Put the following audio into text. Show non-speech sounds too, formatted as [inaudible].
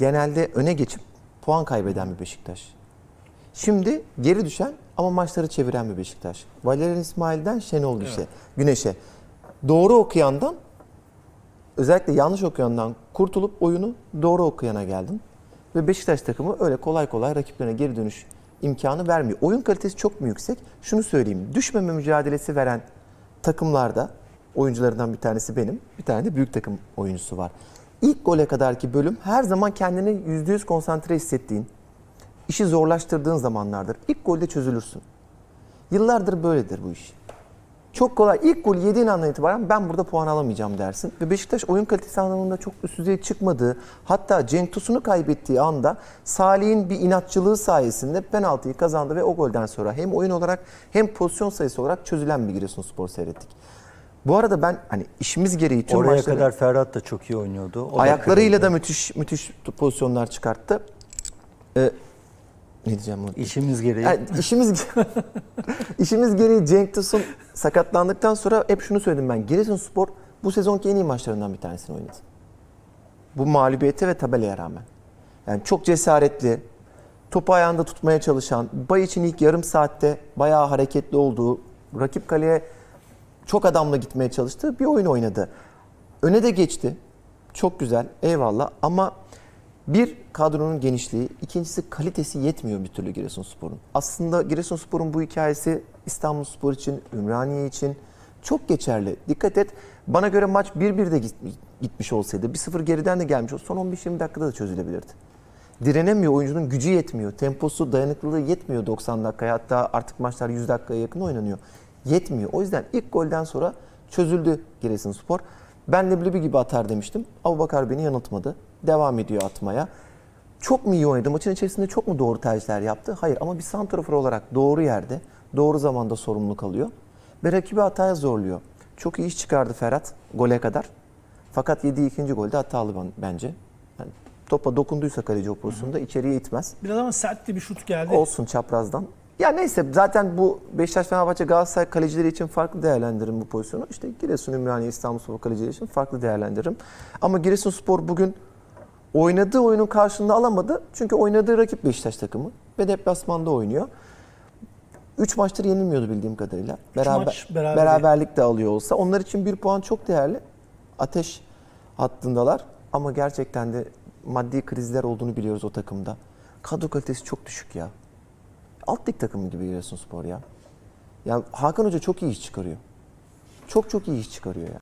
genelde öne geçip puan kaybeden bir Beşiktaş. Şimdi geri düşen ama maçları çeviren bir Beşiktaş. Valerian İsmail'den Şenol Güneş'e. Güneş'e. Doğru okuyandan özellikle yanlış okuyandan kurtulup oyunu doğru okuyana geldin. Ve Beşiktaş takımı öyle kolay kolay rakiplerine geri dönüş imkanı vermiyor. Oyun kalitesi çok mu yüksek? Şunu söyleyeyim. Düşmeme mücadelesi veren takımlarda oyuncularından bir tanesi benim. Bir tane de büyük takım oyuncusu var. İlk gole kadarki bölüm her zaman kendini %100 konsantre hissettiğin, işi zorlaştırdığın zamanlardır. İlk golde çözülürsün. Yıllardır böyledir bu iş. Çok kolay. İlk golü yediğin andan itibaren ben burada puan alamayacağım dersin. Ve Beşiktaş oyun kalitesi anlamında çok üst düzeye çıkmadığı, hatta Cenk Tosun'u kaybettiği anda Salih'in bir inatçılığı sayesinde penaltıyı kazandı ve o golden sonra hem oyun olarak hem pozisyon sayısı olarak çözülen bir Giresunspor seyrettik. Bu arada ben hani işimiz gereği tüm Oraya maçları kadar Ferhat da çok iyi oynuyordu. O da ayaklarıyla kırıldı. da müthiş müthiş pozisyonlar çıkarttı. Ee, ne diyeceğim bunu? işimiz gereği. Yani işimiz [laughs] işimiz gereği Cenk Tosun sakatlandıktan sonra hep şunu söyledim ben. Giresunspor bu sezonki en iyi maçlarından bir tanesini oynadı. Bu mağlubiyete ve tabelaya rağmen. Yani çok cesaretli, topu ayağında tutmaya çalışan, Bay için ilk yarım saatte bayağı hareketli olduğu, rakip kaleye çok adamla gitmeye çalıştığı bir oyun oynadı. Öne de geçti. Çok güzel, eyvallah ama bir kadronun genişliği, ikincisi kalitesi yetmiyor bir türlü Giresunspor'un. Aslında Giresunspor'un bu hikayesi İstanbulspor için, Ümraniye için çok geçerli. Dikkat et, bana göre maç 1-1 de git- gitmiş olsaydı, 1-0 geriden de gelmiş olsa son 15-20 dakikada da çözülebilirdi. Direnemiyor, oyuncunun gücü yetmiyor, temposu, dayanıklılığı yetmiyor 90 dakikaya. Hatta artık maçlar 100 dakikaya yakın oynanıyor. Yetmiyor. O yüzden ilk golden sonra çözüldü Giresunspor. Ben leblebi gibi atar demiştim. Abubakar beni yanıltmadı. Devam ediyor atmaya. Çok mu iyi oynadı? Maçın içerisinde çok mu doğru tercihler yaptı? Hayır ama bir santrafor olarak doğru yerde, doğru zamanda sorumluluk alıyor. Ve rakibi hataya zorluyor. Çok iyi iş çıkardı Ferhat gole kadar. Fakat yediği ikinci golde hatalı ben- bence. Yani topa dokunduysa kaleci o pozisyonda içeriye itmez. Biraz ama sert bir şut geldi. Olsun çaprazdan. Ya neyse zaten bu Beşiktaş, Fenerbahçe, Galatasaray kalecileri için farklı değerlendiririm bu pozisyonu. İşte Giresun, Ümraniye, İstanbulspor kalecileri için farklı değerlendiririm. Ama Giresunspor bugün oynadığı oyunun karşılığını alamadı. Çünkü oynadığı rakip Beşiktaş takımı ve deplasmanda oynuyor. 3 maçtır yenilmiyordu bildiğim kadarıyla. Beraber, maç berabere. beraberlik de alıyor olsa. Onlar için bir puan çok değerli. Ateş hattındalar ama gerçekten de maddi krizler olduğunu biliyoruz o takımda. Kadro kalitesi çok düşük ya. Alt lig takımı gibi Giresunspor ya. Ya Hakan Hoca çok iyi iş çıkarıyor. Çok çok iyi iş çıkarıyor ya.